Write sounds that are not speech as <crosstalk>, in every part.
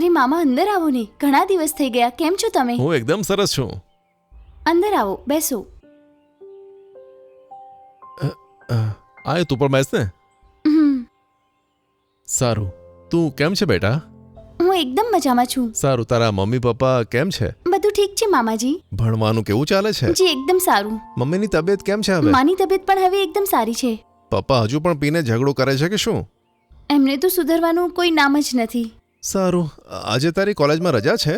અરે મામા અંદર આવો ને. ઘણા દિવસ થઈ ગયા. કેમ છો તમે? હું એકદમ સરસ છું. અંદર આવો. બેસો. આય તું પણ બેસ ને. હમ, સારું. તું કેમ છે બેટા? હું એકદમ મજામાં છું. સારું. તારા મમ્મી પપ્પા કેમ છે? બધું ઠીક છે મામાજી. ભણવાનું કેવું ચાલે છે? જી એકદમ સારું. મમ્મીની તબિયત કેમ છે હવે? માની તબિયત પણ હવે એકદમ સારી છે. પપ્પા હજુ પણ પીને ઝઘડો કરે છે કે શું? એમને તો સુધરવાનું કોઈ નામ જ નથી. સારું. આજે તારી કોલેજમાં રજા છે?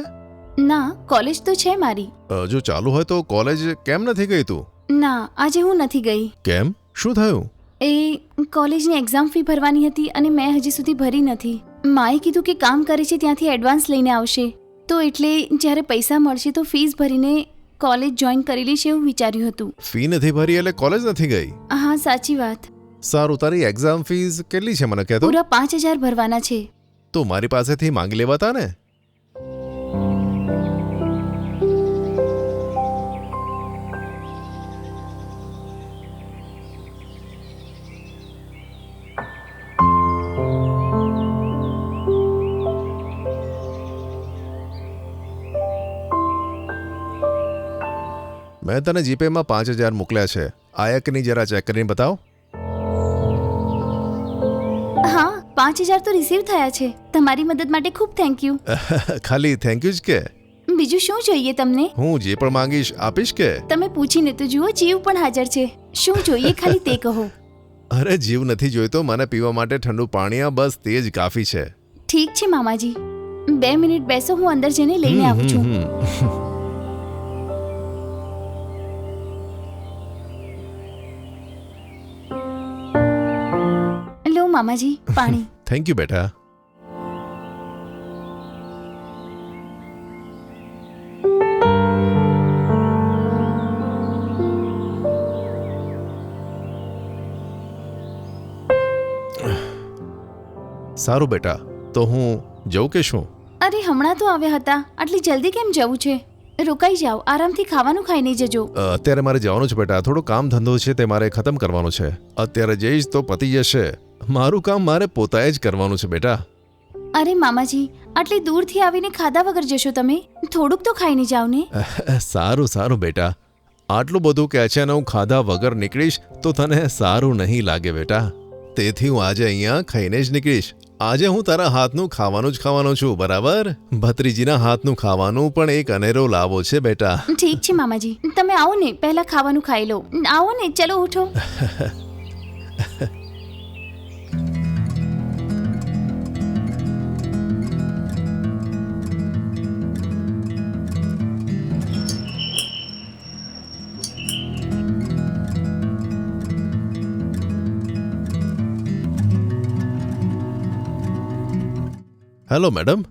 ના કોલેજ તો છે મારી. જો ચાલુ હોય તો કોલેજ કેમ નથી ગઈ તું? ના આજે હું નથી ગઈ. કેમ? શું થયું? એ કોલેજની એક્ઝામ ફી ભરવાની હતી અને મેં હજી સુધી ભરી નથી. માએ કીધું કે કામ કરે છે ત્યાંથી એડવાન્સ લઈને આવશે. તો એટલે જ્યારે પૈસા મળશે તો ફીસ ભરીને કોલેજ જોઈન કરી લઈશ એવું વિચાર્યું હતું. ફી નથી ભરી એટલે કોલેજ નથી ગઈ? હા સાચી વાત. સારું તારી એક્ઝામ ફીસ કેટલી છે મને કહેતો? પૂરા પાંચ હજાર ભરવાના છે. તો મારી પાસેથી માંગી લેવાતા ને મેં તને જીપેમાં પાંચ હજાર મોકલ્યા છે. આયકની જરા ચેક કરીને બતાવ. પાંચ હજાર તો રિસીવ થયા છે. તમારી મદદ માટે ખૂબ થેન્ક યુ <laughs> ખાલી થેન્ક યુ જ કે? બીજું શું જોઈએ તમને? હું જે પણ માંગીશ આપીશ કે? તમે પૂછીને તો જુઓ જીવ પણ હાજર છે. શું જોઈએ ખાલી તે કહો. <laughs> અરે જીવ નથી જોઈતો. મને પીવા માટે ઠંડુ પાણી આ બસ તે જ કાફી છે. ઠીક છે મામાજી. બે મિનિટ બેસો હું અંદર જઈને લઈને આવું છું. મામાજી પાણી. <laughs> થેન્ક યુ બેટા. સારું બેટા તો હું જઉં કે શું? અરે હમણાં તો આવ્યા હતા. આટલી જલ્દી કેમ જવું છે? રોકાઈ જાઓ આરામથી ખાવાનું ખાઈને જજો. અ, અત્યારે મારે જવાનું છે બેટા. થોડો કામ ધંધો છે તે મારે ખતમ કરવાનો છે. અત્યારે જઈશ તો પતી જશે. મારું કામ મારે પોતાએ જ કરવાનું છે બેટા. અરે મામાજી આટલી દૂરથી આવીને ખાધા વગર જશો તમે? થોડુંક તો ખાઈને જાઓ ને. સારું સારું બેટા. આટલું બધું કે છે ને હું ખાધા વગર નીકળીશ તો તને સારું નહીં લાગે બેટા. તેથી હું આજે અહીંયા ખાઈને જ નીકળીશ. આજે હું તારા હાથનું ખાવાનું જ ખાવાનો છું બરાબર? ભત્રીજીના હાથનું ખાવાનું પણ એક અનેરો લાવો છે બેટા. ઠીક છે મામાજી. તમે આવો ને પહેલા ખાવાનું ખાઈ લો. આવો ને ચલો ઉઠો. <laughs> Hello madam.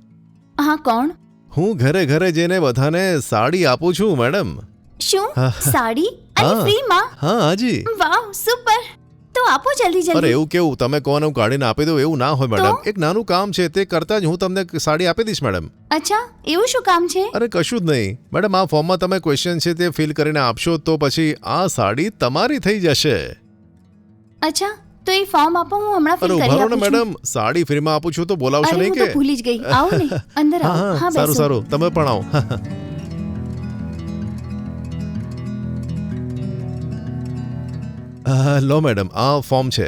હા કોણ? હું ઘરે ઘરે જઈને બધાને સાડી આપું છું મેડમ. શું? સાડી? અને હા. ફ્રીમાં? હા હાજી. Wow super. તો આપો જલ્દી અરે જલ્દી એવું કેવું? તમે કોને હું કાઢીને આપી દઉં? એવું ના હોય મેડમ. એક નાનું કામ છે તે કરતા જ હું તમને સાડી આપી દઈશ મેડમ. અચ્છા એવું શું કામ છે? અરે કશું જ નહીં. મેડમ આ ફોર્મમાં તમે ક્વેશ્ચન છે તે ફિલ કરીને આપશો તો પછી આ સાડી તમારી થઈ જશે. અચ્છા તો એ ફોર્મ આપો હું હમણાં ફિલ કરી આપું છું. મેડમ સાડી ફ્રીમાં આપું છું તો બોલાવશો અરે નહીં હું કે? તો ભૂલી જ ગઈ. <laughs> આવો ને અંદર આવો. હા સારું સારું. તમે પણ આવો. <laughs> લો મેડમ આ ફોર્મ છે.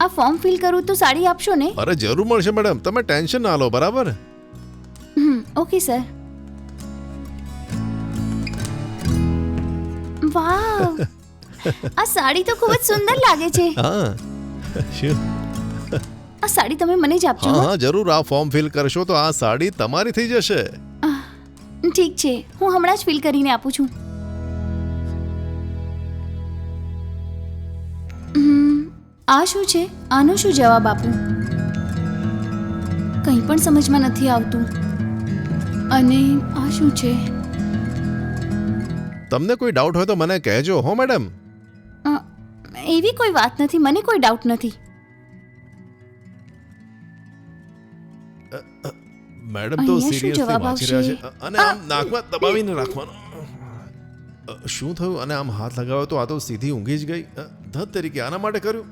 આ ફોર્મ ફિલ કરું તો સાડી આપશો ને? અરે જરૂર મળશે મેડમ તમે ટેન્શન ના લો બરાબર? Hmm okay sir. <laughs> વાવ. આ સાડી તો ખૂબ જ સુંદર લાગે છે. હા. શું? આ સાડી તમે મને જ આપજો હા. જરૂર. આ ફોર્મ ફિલ કરશો તો આ સાડી તમારી થઈ જશે. ઠીક છે. હું હમણાં જ ફિલ કરીને આપું છું. આ શું છે? આનો શું જવાબ આપું? કંઈ પણ સમજમાં નથી આવતું. અને આ શું છે? તમને કોઈ ડાઉટ હોય તો મને કહેજો હો મેડમ એવી કોઈ વાત નથી મને કોઈ ડાઉટ નથી. મેડમ તો સિરિયસલી વાંચી રહ્યા છે. અને આમ નાકમાં દબાવીને રાખવાનો શું થયું? અને આમ હાથ લગાવ્યો તો આ તો સીધી ઊંઘી જ ગઈ. ધત તરીકે આના માટે કર્યું.